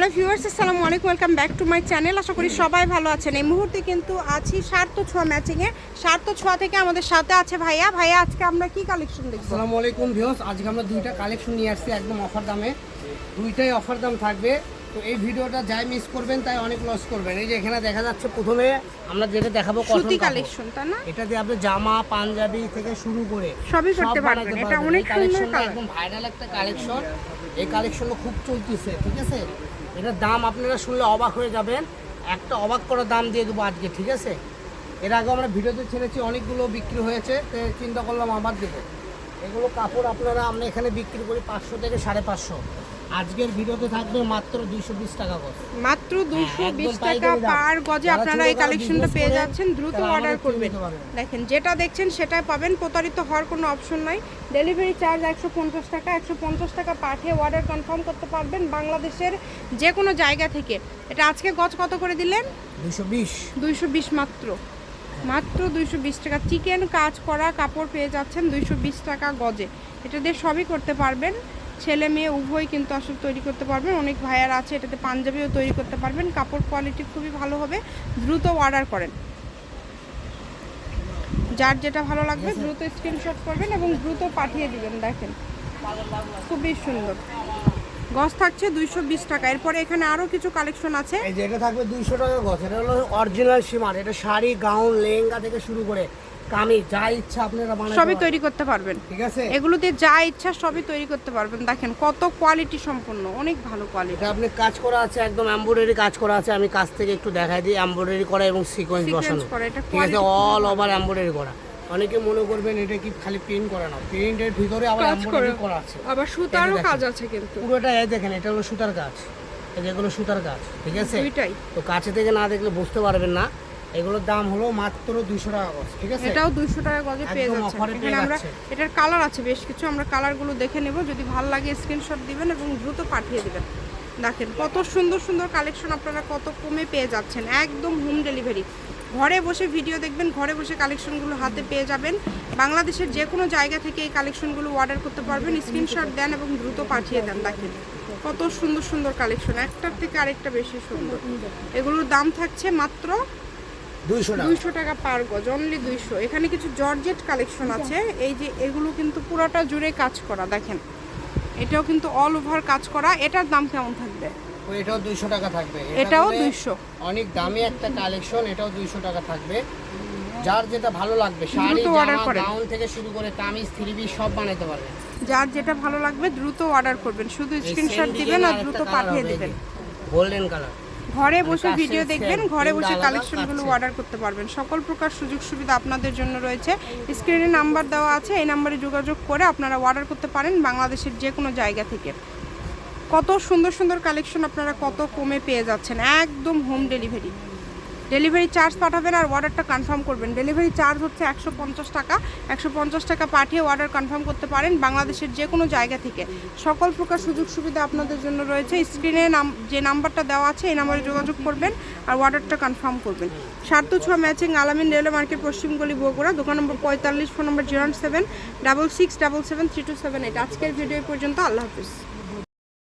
Hello viewers আসসালামু আলাইকুম welcome back to my channel. আশা করি সবাই ভালো আছেন। এই মুহূর্তে কিন্তু আছি সার্থ ছোঁয়া ম্যাচিংয়ে। সার্থ ছোঁয়া থেকে আমাদের সাথে আছে ভাইয়া। ভাইয়া আজকে আমরা কি কালেকশন দেখব? আসসালামু আলাইকুম ভিউস আজকে আমরা দুইটা কালেকশন নিয়ে আসছি একদম অফার দামে। দুইটাই অফার দাম থাকবে। তো এই ভিডিওটা যাই মিস করবেন তাই অনেক লস করবেন। এই যে এখানে দেখা যাচ্ছে প্রথমে আমরা যেটা দেখাবো সুতি কালেকশন তা না? এটা দিয়ে আপনি জামা পাঞ্জাবি থেকে শুরু করে সবই করতে পারবেন। এটা অনেক সুন্দর কালেকশনটা কালার একদম ভাইরাল একটা কালেকশন এই কালেকশনটা খুব চলতেছে ঠিক আছে? এটার দাম আপনারা শুনলে অবাক হয়ে যাবেন। একটা অবাক করা দাম দিয়ে দেবো আজকে, ঠিক আছে? এর আগে আমরা ভিডিওতে ছেড়েছি, অনেকগুলো বিক্রি হয়েছে চিন্তা করলাম আবার দেবো। এগুলো কাপড় আপনারা আমরা এখানে বিক্রি করি পাঁচশো থেকে সাড়ে পাঁচশো। আজকের ভিডিওতে থাকবে মাত্র দুইশো বিশ টাকা গজ। মাত্র দুশো একদম বিশ টাকা পার গজে আপনারা এই কালেকশনটা পেয়ে যাচ্ছেন দ্রুত অর্ডার করবেন। দেখেন যেটা দেখছেন সেটাই পাবেন। প্রতারিত হওয়ার কোনো অপশন নাই। ডেলিভারি চার্জ একশো পঞ্চাশ টাকা। একশো পঞ্চাশ টাকা পাঠিয়ে অর্ডার কনফার্ম করতে পারবেন বাংলাদেশের যে কোনো জায়গা থেকে। এটা আজকে গজ কত করে দিলেন? দুইশো বিশ। দুইশো বিশ মাত্র। মাত্র দুইশো বিশ টাকা। চিকেন কাজ করা কাপড় পেয়ে যাচ্ছেন দুইশো বিশ টাকা গজে। এটা দিয়ে সবই করতে পারবেন। ছেলে মেয়ে উভয় কিন্তু আসলে তৈরি করতে পারবেন। অনেক ভাইয়ার আছে, এটাতে পাঞ্জাবিও তৈরি করতে পারবেন। কাপড় কোয়ালিটি খুবই ভালো হবে। দ্রুত অর্ডার করেন। যার যেটা ভালো লাগবে দ্রুত স্ক্রিনশট করবেন এবং দ্রুত পাঠিয়ে দিবেন, দেখেন। খুবই সুন্দর। গজ থাকছে দুইশো বিশ টাকা। এরপরে এখানে আরও কিছু কালেকশন আছে। এই যে এটা থাকবে দুইশো টাকা গছ। এটা হলো অরিজিনাল সীমার। এটা শাড়ি গাউন লেহেঙ্গা থেকে শুরু করে কামিজ যা ইচ্ছা আপনারা বানাতে সবই তৈরি করতে পারবেন। ঠিক আছে? এগুলোতে যা ইচ্ছা সবই তৈরি করতে পারবেন। দেখেন কত কোয়ালিটি সম্পন্ন অনেক ভালো কোয়ালিটি এটা আপনি কাজ করা আছে একদম এমব্রয়ডারি কাজ করা আছে। আমি কাজ থেকে একটু দেখাই দিই এমব্রয়ডারি করা এবং সিকোয়েন্স বসানো। করা, এটা ঠিক আছে? অল ওভার এমব্রয়ডারি করা। অনেকে মনে করবেন এটা কি খালি প্রিন্ট করা না প্রিন্টের ভিতরে আবার এমব্রয়ডারি করা। আছে। আবার সুতারও কাজ আছে কিন্তু। পুরোটা এই দেখেন এটা হলো সুতার কাজ এই যেগুলো সুতার কাজ ঠিক আছে? দুইটাই। তো কাছে থেকে না দেখলে বুঝতে পারবেন না। এগুলোর দাম হলো মাত্র দুইশো টাকা গজ ঠিক আছে? এটাও দুইশো টাকা গজে পেয়ে যাচ্ছে এখানে আমরা এটার কালার আছে বেশ কিছু। আমরা কালারগুলো দেখে নেব। যদি ভালো লাগে স্ক্রিনশট দিবেন এবং দ্রুত পাঠিয়ে দিবেন। দেখেন কত সুন্দর সুন্দর কালেকশন আপনারা কত কমে পেয়ে যাচ্ছেন। একদম হোম ডেলিভারি ঘরে বসে ভিডিও দেখবেন ঘরে বসে কালেকশনগুলো হাতে পেয়ে যাবেন। বাংলাদেশের যে কোনো জায়গা থেকে এই কালেকশনগুলো অর্ডার করতে পারবেন। স্ক্রিনশট দেন এবং দ্রুত পাঠিয়ে দেন দেখেন। কত সুন্দর সুন্দর কালেকশন একটার থেকে আরেকটা বেশি সুন্দর। এগুলোর দাম থাকছে মাত্র দুইশো টাকা। পার গজ অনলি দুইশো। এখানে কিছু জর্জেট কালেকশন আছে। এই যে এগুলো কিন্তু পুরোটা জুড়ে কাজ করা দেখেন। এটাও কিন্তু অল ওভার কাজ করা। এটার দাম কেমন থাকবে? এটাও দুইশো টাকা থাকবে। এটাও 200 অনেক দামি একটা কালেকশন এটাও দুইশো টাকা থাকবে। যার যেটা ভালো লাগবে শাড়ি জামা। গাউন থেকে শুরু করে কামিজ থ্রি পিস সব বানাতে পারবে। যার যেটা ভালো লাগবে দ্রুত অর্ডার করবেন। শুধু স্ক্রিনশট দিবেন আর দ্রুত পাঠিয়ে দিবেন। গোল্ডেন কালার ঘরে বসে ভিডিও দেখবেন ঘরে বসে কালেকশনগুলো অর্ডার করতে পারবেন। সকল প্রকার সুযোগ সুবিধা আপনাদের জন্য রয়েছে। স্ক্রিনে নাম্বার দেওয়া আছে এই নাম্বারে যোগাযোগ করে আপনারা অর্ডার করতে পারেন বাংলাদেশের যে কোনো জায়গা থেকে। কত সুন্দর সুন্দর কালেকশন আপনারা কত কমে পেয়ে যাচ্ছেন। একদম হোম ডেলিভারি ডেলিভারি চার্জ পাঠাবেন আর অর্ডারটা কনফার্ম করবেন। ডেলিভারি চার্জ হচ্ছে একশো পঞ্চাশ টাকা। একশো পঞ্চাশ টাকা পাঠিয়ে অর্ডার কনফার্ম করতে পারেন বাংলাদেশের যে কোনো জায়গা থেকে। সকল প্রকার সুযোগ সুবিধা আপনাদের জন্য রয়েছে। স্ক্রিনে নাম যে নাম্বারটা দেওয়া আছে, এই নাম্বারে যোগাযোগ করবেন আর অর্ডারটা কনফার্ম করবেন। সার্থ ছোঁয়া ম্যাচিং আলামিন রেলওয়ে মার্কেট পশ্চিমগলি বগুড়া, দোকান নম্বর পঁয়তাল্লিশ, phone number zero seven, double six, double seven, three two seven eight. আজকের ভিডিও পর্যন্ত। আল্লাহ হাফিজ।